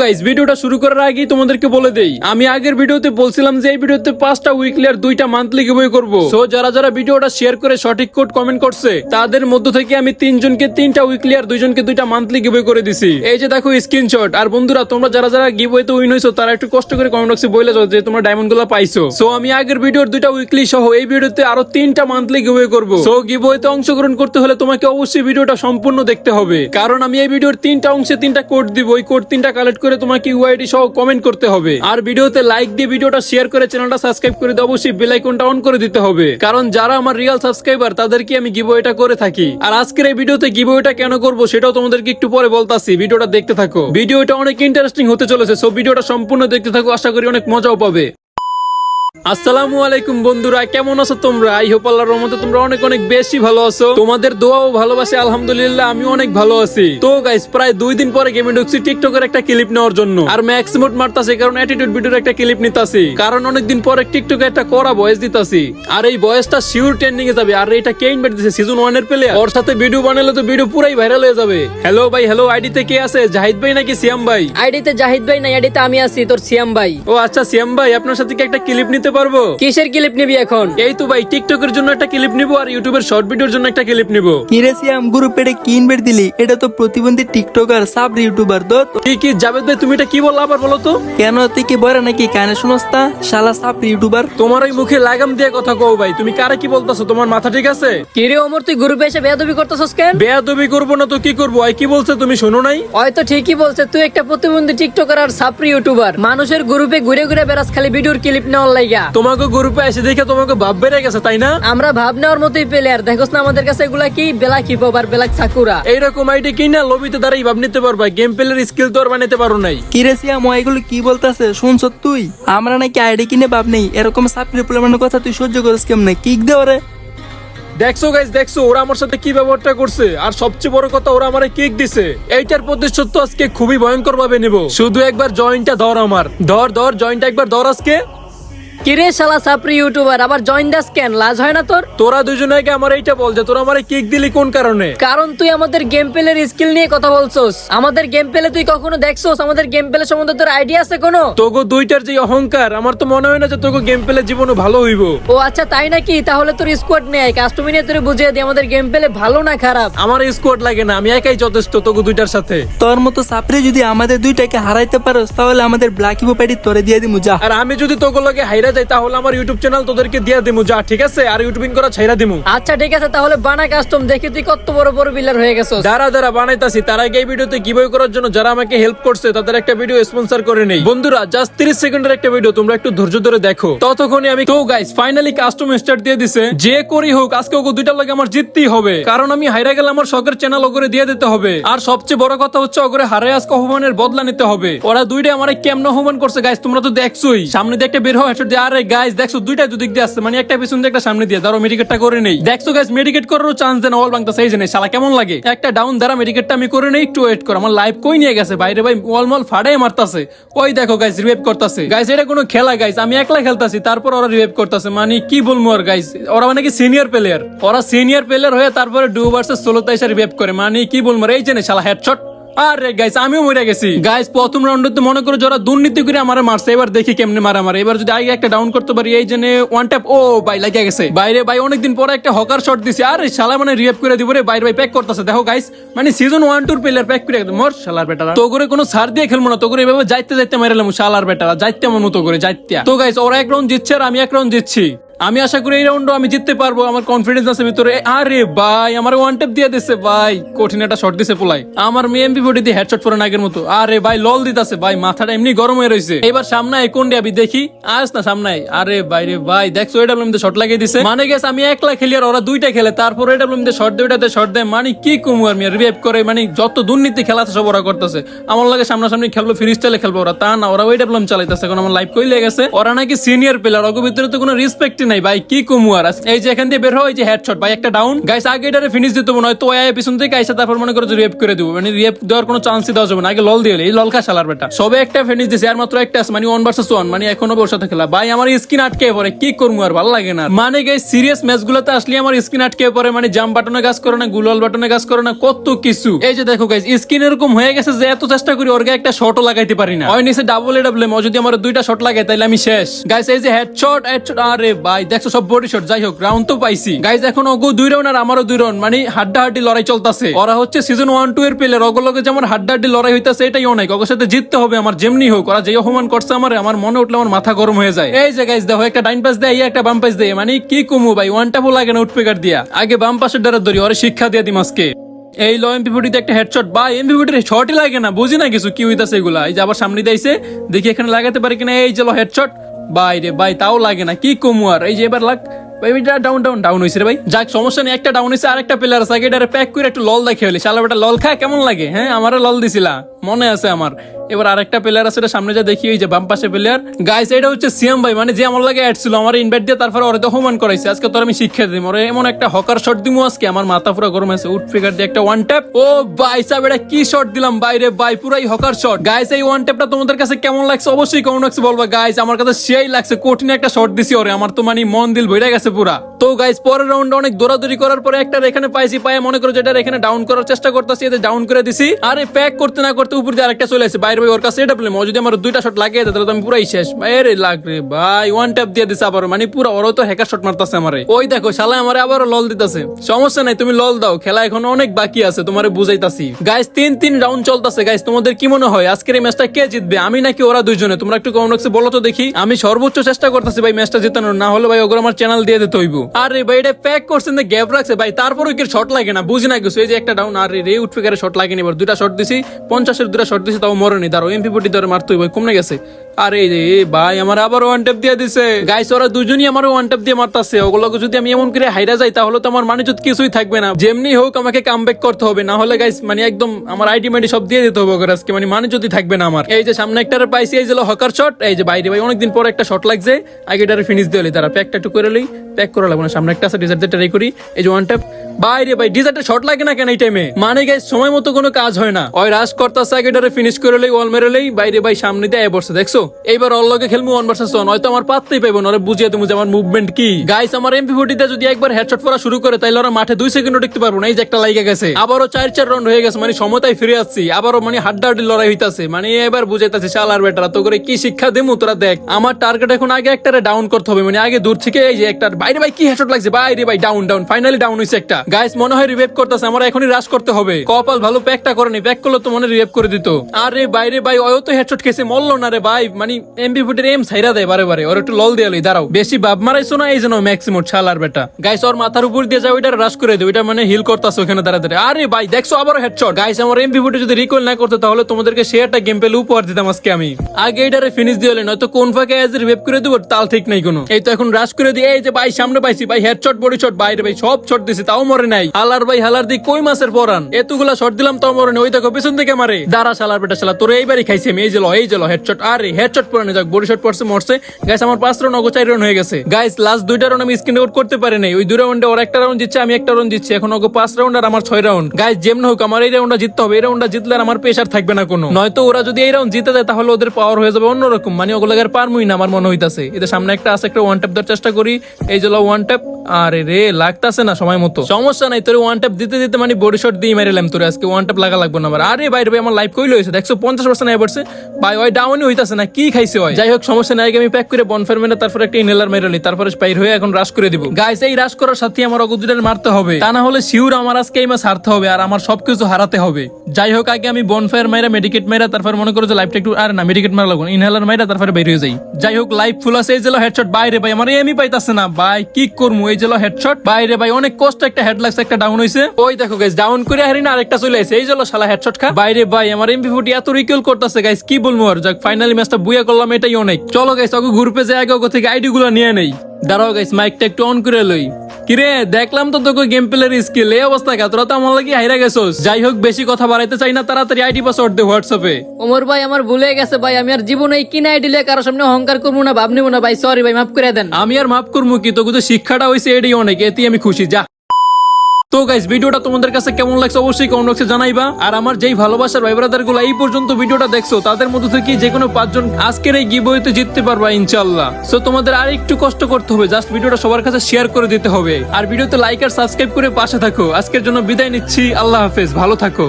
Guys ভিডিওটা শুরু করার আগেই তোমাদেরকে বলে দেই, আমি আগের ভিডিওতে বলছিলাম যে এই ভিডিওতে পাঁচটা উইকলি আর দুইটা মান্থলি গিভওয়ে করব। সো যারা যারা ভিডিওটা শেয়ার করে সঠিক কোড কমেন্ট করছে, তাদের মধ্য থেকে আমি তিনজনকে তিনটা উইকলি আর দুইজনকে দুইটা মান্থলি গিভওয়ে করে দিছি। এই যে দেখো স্ক্রিনশট আর বন্ধুরা, তোমরা যারা যারা গিভওয়েতে উইন হইছো, তারা একটু কষ্ট করে কমেন্ট বক্সে বলে যাও যে তোমরা ডায়মন্ডগুলো পাইছো। সো আমি আগের ভিডিওর দুইটা উইকলি সহ এই ভিডিওতে আরও তিনটা মান্থলি গিভওয়ে করব। সো গিভওয়েতে অংশগ্রহণ করতে হলে তোমাকে অবশ্যই ভিডিওটা সম্পূর্ণ দেখতে হবে। কারণ আমি এই ভিডিওর তিনটা অংশে তিনটা কোড দিব, ওই কোড তিনটা কালেক্ট করে তোমাকে ইউআইডি সহ কমেন্ট করতে হবে। আর ভিডিওতে লাইক দিয়ে ভিডিওটা শেয়ার করে চ্যানেলটা সাবস্ক্রাইব করে দিয়ে অবশ্যই বেল আইকনটা অন করে দিতে হবে। কারণ যারা আমার রিয়েল সাবস্ক্রাইবার তাদেরকে আমি গিভওয়েটা করে থাকি। আর আজকের এই ভিডিওতে গিভওয়েটা কেন করব সেটাও তোমাদেরকে একটু পরে বলতাছি। ভিডিওটা দেখতে থাকো। ভিডিওটা অনেক ইন্টারেস্টিং হতে চলেছে সো ভিডিওটা সম্পূর্ণ দেখতে থাকো, আশা করি অনেক মজাও পাবে। আসসালামু আলাইকুম বন্ধুরা কেমন আছো তোমরা? আই হোপ আল্লাহর রহমতে তোমরা অনেক অনেক বেশি ভালো আছো। তোমাদের দোয়া ও ভালোবাসে আলহামদুলিল্লাহ আমি অনেক ভালো আছি। তো গাইস প্রায় দুই দিন পরে গেমে ঢুকছি টিকটকের একটা ক্লিপ নেওয়ার জন্য। আর ম্যাক্স মোড মারতাছি কারণ অ্যাটিটিউড ভিডিওর একটা ক্লিপ নিতাছি। কারণ অনেকদিন পরে টিকটকে একটা করা ভয়েস দিতাছি। আর এই ভয়েসটা শিওর ট্রেন্ডিং এ যাবে। আর এটা কে ইনভাইট দিছে? সিজন 1 এর প্লেয়ার ওর সাথে ভিডিও বানালে তো ভিডিও পুরাই ভাইরাল হয়ে যাবে। হ্যালো ভাই হ্যালো আইডিতে কে আছে? জাহিদ ভাই নাকি সিয়াম ভাই? আইডিতে জাহিদ ভাই নাই আইডিতে আমি আছি তোর সিয়াম ভাই। ও আচ্ছা সিয়াম ভাই আপনার সাথে কি একটা ক্লিপ নিতে পারব? কিসের ক্লিপ নিবি এখন? এই তো ভাই টিকটকের জন্য একটা ক্লিপ নিবো আর ইউটিউবের শর্ট ভিডিওর জন্য একটা ক্লিপ নিবো। কিরে সিয়াম গ্রুপে এটা কি ইনভাইট দিলি? এটা তো প্রতিবন্ধী টিকটকার সাব ইউটিউবার কি কি জাভেদ ভাই তুমি এটা কি বললা আবার বলো তো? কেন তুই কি বলে নাকি কানে শুনস শালা সাব ইউটিউবার তোমার ওই মুখে লাগাম দিয়ে কথা কও ভাই তুমি কারে কি বলতাছো? তোমার মাথা ঠিক আছে? কিরে ওমর তুই গ্রুপে এসে বেয়াদবি করতেছস কেন? বেয়াদবি করব না তো কি করব? আই কি বলছে তুমি শোনো নাই? হয়তো ঠিকই বলছে তুই একটা প্রতিবন্ধী টিকটকার আর সাপ্রি ইউটিউবার মানুষের গ্রুপে ঘুরে ঘুরে বেড়াস খালি ভিডিওর ক্লিপ নেওয়ার লাইগা তোমাকে গ্রুপে এসে দেখে তোমাকে ভাব বেড়ে গেছে তাই না? আমরা ভাব নেওয়ার মতোই প্লেয়ার দেখোস না আমাদের কাছে এগুলা কি? বেলা কি আর বেলা সাকুরা এইরকম আইডি কিনা লবিতে দাঁড়াই ভাব নিতে পারবা গেম প্লের স্কিল তো আর বানাইতে পারো নাই। কিরে সিয়াম ও এগুলো কি বলতাছে? শুনছ তুই? আমরা নাকি আইডি কিনে ভাব নেই। এরকম সাব ইউটিউবার কথা তুই সহ্য করিস কেমনে? কিক দে ওরে। দেখছ গাইস দেখছ ওরা আমার সাথে কি ব্যবহারটা করছে? আর সবচেয়ে বড় কথা ওরা আমারে কেক দিছে। এইটার প্রতিশোধ তো আজকে খুবই ভয়ঙ্কর ভাবে নিব। শুধু একবার জয়েন্টটা ধর আমার। ধর ধর জয়েন্টটা একবার ধর আজকে। কিরে শালা সাপ্রি ইউটিউবার? আবার জয়েন দাস কেন লাজ হয় না তোর? তোরা আমার এইটা বল যে তোরা আমারে কেক দিলি কোন কারণে? কারণ তুই আমাদের গেম প্লের স্কিল নিয়ে কথা বলছস। আমাদের গেম প্লে তুই কখনো দেখছস? আমাদের গেম প্লে সম্বন্ধে তোর আইডিয়া আছে কোনো? তোগো দুইটার যে অহংকার আমার তো মনে হয় না যে তোগো গেম পেলে জীবনও ভালো হইব। ও আচ্ছা তাই নাকি? তাহলে তোর স্কোয়াড নেই কাস্টমি নিয়ে তোর বুঝিয়ে দি আমাদের গেম প্লে ভালো না খারাপ? আমার স্কোয়াড লাগে না আমি একাই যথেষ্ট তোগো দুইটার সাথে। তোর মতো সাপরে যদি আমাদের দুইটাকে হারাইতে পারোস তাহলে আমাদের ব্ল্যাক ইভো প্যাডি তোরে দিয়ে দিমু যা। আর আমি যদি তোগো লগে হাইরা যাই তাহলে আমার ইউটিউব চ্যানেল তোদেরকে দিয়ে দিমু। যা ঠিক আছে? আর ইউটিউবিং করা ছাইরা দিমু। আচ্ছা ঠিক আছে তাহলে বানা কাস্টম দেখি তুই কত বড় বড় হয়ে গেছস। দাঁড়া দাঁড়া বানাইতাছি। তার আগে এই ভিডিওতে গিভওয়ে করার জন্য যারা আমাকে হেল্প করছে তাদের একটা ভিডিও স্পন্সর করে নেই। বন্ধুরা জাস্ট 30 সেকেন্ডের একটা ভিডিও তোমরা একটু ধৈর্য ধরে দেখো। ততক্ষণে আমি তো গাইস ফাইনালি কাস্টম স্টার্ট দিয়ে দিছে। যে করি হোক আজকে ওকে দুইটা লাগে আমার জিততেই হবে। কারণ আমি হাইরা গেলে আমার শখের চ্যানেল ওগরে দিয়ে দিতে হবে। আর সবচেয়ে বড় কথা হচ্ছে ওগরে হারে আজকে অপমানের বদলা নিতে হবে। ওরা দুইটা আমার কেমন অপমান করছে গাইস তোমরা তো দেখছোই। সামনে দিয়ে একটা বের হেডশট আরে গাইস দেখছ দুইটা দুদিক দিয়ে আসছে। মানে একটা পিছন দিয়ে একটা সামনে দিয়ে। ধরো মেডিকেটটা করে নেই। দেখছ গাইস মেডিকেট করারও চান্স দেন অল জন্য শালা, কেমন লাগে? একটা ডাউন দ্বারা মেডিকেটটা আমি করে নেই, একটু ওয়েট কর। আমার লাইফ কই নিয়ে গেছে? বাইরে ভাই ফাড়াই মারতাছে। ওই দেখো গাইস রিভাইভ করতেছে। গাইস এটা কোনো খেলা গাইস আমি একলা খেলতাছি। তারপর ওরা রিভাইভ করতেছে। মানে কি বলব আর গাইস ওরা মানে কি সিনিয়র প্লেয়ার ওরা সিনিয়র প্লেয়ার হয়ে তারপরে ডু ভার্সেস ষোলোতে এসে রিভাইভ করে। মানে কি বলব এই জেনে শালা হেডশট আরে গাইস আমিও মরে গেছি। গাইস প্রথম রাউন্ডে তো মনে করো যারা দুর্নীতি করে আমার মারছে, এবার দেখি কেমনে মারা মারে এবার যদি আগে একটা ডাউন করতে পারি, এই জন্য ওয়ান ট্যাপ ও ভাই, লাগিয়ে গেছে। বাইরে ভাই, অনেকদিন পরে একটা হকার শট দিছে। আরে শালা মানে রিয়েপ করে দিব রে, বাইরে ভাই প্যাক করতেছে। দেখো গাইস মানে সিজন ওয়ান টুর প্লেয়ার প্যাক করে মর শালার বেটারা। তো করে কোনো সার দিয়ে খেলব না, তো করে এভাবে যাইতে যাইতে মেরেলাম শালার বেটারা। যাইতে আমার মতো করে, যাইতে। তো গাইস ওরা এক রাউন্ড জিতছে আর আমি এক রাউন্ড জিতছি। আমি আশা করি এই রাউন্ডও আমি জিততে পারব, আমার কনফিডেন্স আছে ভিতরে। আরে ভাই, আমার ওয়ান টেপ দিয়ে দিছে, ভাই। কঠিন একটা শট দিছে পোলাই আমার মেয়ে এমপি ফোর্টি দিয়ে হেডশট পরে আগের মতো। আরে ভাই, লল দিতাছে, ভাই। মাথাটা এমনি গরম হয়ে রয়েছে এবার সামনে কোন আমি দেখি? আস না সামনে। আরে ভাই রে ভাই, দেখছ এটা মধ্যে শট লাগিয়ে দিছে। মানে গেছে আমি একলা খেলি আর ওরা দুইটা খেলে। তারপর এটা মধ্যে শট দেয় ওটাতে শট দেয়। মানে কি কমু আর মিয়া রিভাইভ করে। মানে যত দুর্নীতি খেলা আছে সব ওরা করতেছে। আমার লাগে সামনাসামনি খেলব ফ্রি স্টাইলে খেলব ওরা। তা না, ওরা ওই ডেভেলপ চালাইতেছে। এখন আমার লাইফ কই লেগে গেছে? ওরা নাকি সিনিয়র প্লেয়ার ওর ভিতরে তো কোনো রেসপেক্টই নাই ভাই, কি কমু আর? এই যে এখান দিয়ে বের হয় যে হেডশট ভাই, একটা ডাউন গাইস আগে এটারে ফিনিশ দিতে মনে হয় তো আয় পিছন থেকে আইসা তারপর মনে করো রেপ করে দেবো। মানে রেপ দেওয়ার কোনো চান্সই দেওয়া যাবে না। আগে লল দিয়ে এই লল খা শালার বেটা। সবে একটা ফিনিশ দিছে, আর মাত্র একটা মানে ওয়ান ভার্সেস ওয়ান মানে এখনও বসে সাথে খেলা ভাই, আমার স্কিন আটকে পড়ে, কি করব আর? ভালো লাগে না। মানে গাইস সিরিয়াস ম্যাচ গুলোতে আসলে আমার স্কিন আটকে পড়ে মানে জাম্প বাটনে কাজ করে না, গুলাল বাটনে কাজ করে না, কত কিছু। এই যে দেখো গাইস স্কিন এরকম হয়ে গেছে যে এত চেষ্টা করি ওর গায়ে একটা শটও লাগাইতে পারি না। ওই নিচে ডাবল এ ডাবল ও যদি আমার দুইটা শট লাগে তাহলে আমি শেষ। গাইস এই যে হেডশট হেডশট আরে ভাই, দেখছ সব বডি শট যাই হোক রাউন্ড তো পাইছি। গাইস এখন ওগো দুই রাউন্ড আর আমারও দুই রাউন্ড মানে হাড্ডা হাড্ডি লড়াই চলতেছে। ওরা হচ্ছে সিজন ওয়ান টু এর প্লেয়ার ওগুলোকে যেমন হাড্ডা হাড্ডি লড়াই হইতাছে, এটাই অনেক। ওদের সাথে জিততে হবে আমার, যেমনি হোক, ওরা যে অপমান করছে আমার আমার মনে উঠলে আমার মাথা গরম হয়ে যায়। এই যে গাইস দেখো, একটা ডাইন পাস দেয় একটা বাম পাস দেয় মানে কি কমু ভাই ওয়ান টাপও লাগে না উঠপেকার দিয়া। আগে বাম পাশের দ্বারা ধরি, ওরা শিক্ষা দিয়ে দিম আজকে। এই লো এমপিফোর্টিতে একটা হেডশট বা এমপিফোর্টির শটই লাগে না, বুঝি না কিছু, কি হইতাছে এগুলা। এই যে আবার সামনে দিয়েছে দেখি এখানে লাগাতে পারি কিনা, এই যে লো হেডশট বাই রে ভাই তাও লাগে না কি কমু আর? এই যে এবার লাগ এটা ডাউন ডাউন ডাউন হয়েছে রে ভাই। যাক, সমস্যা নেই, একটা ডাউন হয়েছে প্লেয়ার আছে। আগে প্যাক করে একটু লল দেখে শালা বেটা লল খায় কেমন লাগে? হ্যাঁ আমারও লল দিছিলা। মনে আছে আমার। এবার আরেকটা প্লেয়ার আছে সামনে যা দেখি ওই যে বাম পাশে প্লেয়ার গাইস এটা হচ্ছে সিএম ভাই মানে যে আমার লাগে অ্যাড ছিল, আমার ইনভাইট দিয়ে তারপরে ওরে তো হোমান করাইছে। আজকে তোর আমি শিক্ষা দিই ওরে এমন একটা হকার শট দিমু আজকে। আমার মাথা পুরো গরম আছে উঠ ফিগার দিয়ে একটা ওয়ান ট্যাপ ও ভাই, সাহেব, এটা কি শট দিলাম? বাইরে ভাই, পুরাই হকার শট গাইস এই ওয়ান ট্যাপটা তোমাদের কাছে কেমন লাগছে? অবশ্যই কমেন্ট বক্সে বলবা। গাইস আমার কাছে সেই লাগছে। কঠিন একটা শট দিছি ওরে। আমার তো মানে মন দিল ভরে গেছে। পুরা। তো গাইস পরের রাউন্ডে অনেক দৌড়াদৌড়ি করার পরে একটা এখানে পাইছি, পায়ে মনে করো যেটা এখানে ডাউন করার চেষ্টা করতেছি, এতে ডাউন করে দিছি। আরে প্যাক করতে না করতে উপর দিয়ে আরেকটা চলে আসে। বাইরে ভাই, ওর কাছে এটা প্লেম যদি আমার দুইটা শট দেয়, তাহলে তো আমি পুরাই শেষ। বাইরে লাগ রে ভাই ওয়ান ট্যাপ দিয়ে দিছে আবার মানে পুরো, ওরও তো হ্যাকার শট মারতাছে আমারে। ওই দেখো শালা আমারে আবার লল দিতেছে। সমস্যা নাই, তুমি লল দাও। খেলা এখনও অনেক বাকি আছে, তোমারে বুঝাইতাছি। গাইস তিন তিন রাউন্ড চলতেছে। গাইস তোমাদের কি মনে হয়, আজকের এই ম্যাচটা কে জিতবে? আমি নাকি ওরা দুইজনে? তোমরা একটু কমেন্ট বলো তো দেখি। আমি সর্বোচ্চ চেষ্টা করতেছি ভাই ম্যাচটা জেতানোর। না হলে ভাই, ওগুলো আমার চ্যানেল দিয়ে দিতে হইব। আরে ভাই, এটা প্যাক করছেন না গ্যাপ রাখছে। ভাই তারপর কি শট লাগে না? বুঝি না কিছু। এই যে একটা ডাউন আর রে, উঠবে গেলে শট লাগেনি? এবার দুটা শট দিছি, পঞ্চাশের দুটা শট দিছি, তাও মরেনি। তারও এমপি পটি ধরে মারতে হইব কমে গেছে। আরে ভাই, আমার আবার ওয়ান ট্যাপ দিয়ে দিছে। গাইস ওরা দুজনই আমার ওয়ান ট্যাপ দিয়ে মারতাছে। ওগুলোকে যদি আমি এমন করে হাইরা যাই, তাহলে তো আমার মানে যদি কিছুই থাকবে না। যেমনি হোক, আমাকে কাম করতে হবে। না হলে গাইস মানে একদম আমার আইডি মাইডি সব দিয়ে দিতে হবে ওকে, আজকে মানে মানে যদি থাকবে না আমার। এই যে সামনে একটা পাইছি, এই যে হকার শট এই যে বাইরে, ভাই, অনেকদিন পর একটা শট লাগছে। আগে ফিনিশ দিয়ে তারা প্যাকটা একটু করে লই প্যাক করা লাগবে না। সামনে একটা আছে ডিজার্ট ট্রাই করি। এই যে ওয়ান ট্যাপ বাইরে ভাই ডিজার্টে শট লাগে না কেন এই টাইমে মানে গাইস সময় মতো কোনো কাজ হয় না। ওই রাশ করতেছে আগে ফিনিশ করে লই ওয়াল মেরে লই, বাইরে ভাই সামনে দিয়ে বসে, দেখছ? এইবার ওর লগে খেলব ওয়ান ভার্সেস ওয়ান হয়তো আমার পাততেই পাইবো না বুঝিয়ে তুমি যে আমার মুভমেন্ট কি। গাইস আমার এমপি ফোর্টিতে যদি একবার হেডশট পড়া শুরু করে, তাইলে ওরা মাঠে দুই সেকেন্ড টিকতে পারব না, এই যে একটা লাইগা গেছে। আবারও চার চার রাউন্ড হয়ে গেছে মানে সমতায় ফিরে আসছি। আবারও মানে হাড্ডা হাড্ডি লড়াই হইতাছে। মানে এবার বুঝাইতাছে, শালার বেটারা তো করে কি শিক্ষা দেবো তোরা দেখ। আমার টার্গেট এখন আগে একটারে ডাউন করতে হবে মানে আগে দূর থেকে এই যে একটা বাইরে ভাই, কি হেডশট লাগছে? বাইরে ভাই ডাউন ডাউন ফাইনালি ডাউন হইছে একটা। গাইস মনে হয় রিভাইভ করতেছে, আমার এখনই রাশ করতে হবে। কপাল ভালো প্যাকটা করেনি প্যাক করলে তো মনে রিভাইভ করে দিত। আরে বাইরে ভাই ওয়ও তো হেডশট খেয়েছে, মরলো না রে ভাই। মানে এমবি ফুটের এম ছাইরা দেয় বারে বারে, ওর একটু লল দিয়ে লই, দাঁড়াও। বেশি বাপ মারাইছো না, এই জন্য ম্যাক্সিমোট ছালার বেটা। গাইস ওর মাথার উপর দিয়ে যাও ওইটা রাশ করে দেবে ওইটা মানে হিল করতেছে ওখানে দাঁড়া দাঁড়া আরে ভাই, দেখছ আবার হেডশট গাইস আমার এমবি ফুটে যদি রিকল না করতে, তাহলে তোমাদেরকে সে একটা গেম পেলে উপহার দিতাম আজকে আমি। আগে এটারে ফিনিশ দিয়ে হলেন হয়তো কোন ফাঁকে এজ রিভাইভ করে দেবো তাল ঠিক নাই কোনো। এই তো এখন রাশ করে দিয়ে, এই যে ভাই, সামনে পাইছি, ভাই হেডশট বডি শট বাইরে ভাই, সব শট দিছে, তাও মরে নাই। হালার ভাই হালার দি কই মাসের পরান এতগুলা শট দিলাম তাও মরে ওই দেখো পিছন থেকে মারে। দাঁড়া শালার বেটা শালা তোর এইবারই খাইছি আমি। এই যে লো, এই যে হেডশট আরে হেডশট পরে যাক বডি শট পড়ছে মরছে। গাইস আমার পাঁচ রাউন্ড অগো চার রাউন্ড হয়ে গেছে। গাইস লাস্ট দুইটা রাউন্ড আমি স্ক্রিন আউট করতে পারি নাই। ওই দুই রাউন্ডে ওর একটা রাউন্ড জিতছে আমি একটা রাউন্ড জিতছি এখন অগো পাঁচ রাউন্ড আর আমার ছয় রাউন্ড গাইস যেমন হোক আমার এই রাউন্ডটা জিততে হবে। এই রাউন্ডটা জিতলে আর আমার প্রেশার থাকবে না কোনো। নয়তো ওরা যদি এই রাউন্ড জিতে যায় তাহলে ওদের পাওয়ার হয়ে যাবে অন্যরকম। মানে ওগুলো আর পারমুই না আমার মনে হইতাছে। এদের সামনে একটা আছে একটা ওয়ান ট্যাপ দেওয়ার চেষ্টা করি। এই যে ওয়ান ট্যাপ আরে রে, লাগতাছে না সময় মতো। সমস্যা নাই, তোর ওয়ান ট্যাপ দিতে দিতে মানে বডি শট দিয়ে মেরেলাম তোর। আজকে ওয়ান ট্যাপ লাগা না আমার। আরে আমার লাইফ হয়েছে। পঞ্চাশ পার্সেন্ট পড়ছে। ভাই, ওই ডাউনই হইতাছে না, কি খাইছে ওই? যাই হোক, সমস্যা নাই আমি প্যাক করে মেরে তারপর একটা ইনহেলার মেরেলি তারপরে স্পাইর হয়ে এখন করে দিব। গাইস এই করার সাথে আমার মারতে হবে। তা না হলে শিউর আমার আজকে এই মাস হারতে হবে আর আমার সবকিছু হারাতে হবে। যাই হোক, আগে আমি বনফায়ার মাইরা মেডিকেট মাইরা, তারপর মনে করো যে লাইফটা একটু আর না মেডিকেট মারা লাগবে ইনহেলার মাইরা, তারপরে বের হয়ে যাই। যাই হোক লাইফ ফুল আছে, এই যে হেডশট বাইরে ভাই আমার এমই পাইতাছে না। ভাই, কি করব এই যে হেডশট। বাইরে ভাই অনেক কষ্ট, একটা হেড লাগছে একটা ডাউন হইছে। ওই দেখো গাইস ডাউন করে হারি না আরেকটা চলে আসে এই যে শালা হেডশট খা। বাইরে ভাই, আমার এমপি ফুটি এত রিকিউল করতেছে গাইস কি বলব আর? যাক ফাইনালি ম্যাচটা বুয়া করলাম, এটাই অনেক। চলো গাইস আগে গ্রুপে যাই, আগে ওকে থেকে আইডি গুলো নিয়ে নেই। দাঁড়াও গাইস মাইকটা একটু অন করে লই। কিরে দেখলাম তো তোকে গেম প্লের স্কিল এই অবস্থা কা তোরা তো আমার লাগি হাইরা গেছস। যাই হোক বেশি কথা বাড়াইতে চাই না তাড়াতাড়ি আইডি পাসওয়ার্ড দে হোয়াটসঅ্যাপে ওমর ভাই আমার ভুলে গেছে ভাই আমি আর জীবনে এই কিনা দিলে কারোর সামনে অহংকার করব না ভাব নেব না ভাই সরি ভাই মাফ করে দেন। আমি আর মাফ করব কি? তোকে তো শিক্ষাটা হয়েছে এডি অনেক এতেই আমি খুশি যা। তো গাইস ভিডিওটা তোমাদের কাছে কেমন লাগছে অবশ্যই কমেন্ট বক্সে জানাইবা। আর আমার যেই ভালোবাসার ভাই ব্রাদারগুলো এই পর্যন্ত ভিডিওটা দেখছ, তাদের মধ্যে থেকে যে কোনো পাঁচজন আজকের এই গিবইতে জিততে পারবা ইনশাআল্লাহ। সো তোমাদের আর একটু কষ্ট করতে হবে জাস্ট ভিডিওটা সবার কাছে শেয়ার করে দিতে হবে। আর ভিডিওতে লাইক আর সাবস্ক্রাইব করে পাশে থাকো। আজকের জন্য বিদায় নিচ্ছি, আল্লাহ হাফেজ, ভালো থাকো।